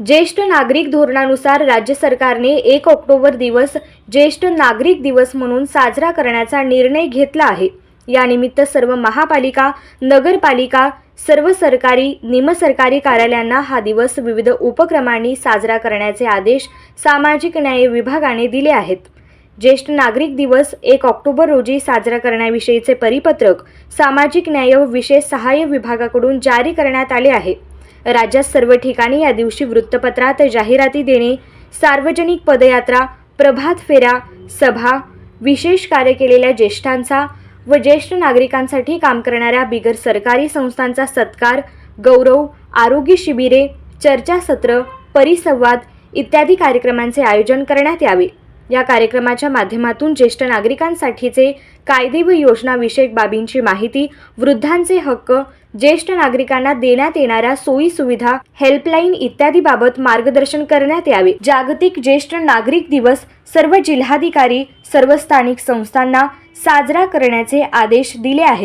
ज्येष्ठ नागरिक धोरणानुसार राज्य सरकारने एक ऑक्टोबर दिवस ज्येष्ठ नागरिक दिवस म्हणून साजरा करण्याचा निर्णय घेतला आहे. यानिमित्त सर्व महापालिका नगरपालिका सर्व सरकारी निमसरकारी कार्यालयांना हा दिवस विविध उपक्रमांनी साजरा करण्याचे आदेश सामाजिक न्याय विभागाने दिले आहेत. ज्येष्ठ नागरिक दिवस एक ऑक्टोबर रोजी साजरा करण्याविषयीचे परिपत्रक सामाजिक न्याय विशेष सहाय्य विभागाकडून जारी करण्यात आले आहे. राज्यात सर्व ठिकाणी या दिवशी वृत्तपत्रात जाहिराती देणे सार्वजनिक पदयात्रा प्रभात फेऱ्या सभा विशेष कार्य केलेल्या ज्येष्ठांचा व ज्येष्ठ नागरिकांसाठी काम करणाऱ्या बिगर सरकारी संस्थांचा सत्कार गौरव आरोग्य शिबिरे चर्चासत्र परिसंवाद इत्यादी कार्यक्रमांचे आयोजन करण्यात यावे. या कार्यक्रमाच्या माध्यमातून ज्येष्ठ नागरिकांसाठीचे कायदे व योजनाविषयक बाबींची माहिती वृद्धांचे हक्क ज्येष्ठ नागरिकांना देण्यात येणाऱ्या सोयी सुविधा हेल्पलाईन इत्यादी बाबत मार्गदर्शन करण्यात यावे. जागतिक ज्येष्ठ नागरिक दिवस सर्व जिल्हाधिकारी सर्व स्थानिक संस्थांना साजरा करण्याचे आदेश दिले आहेत.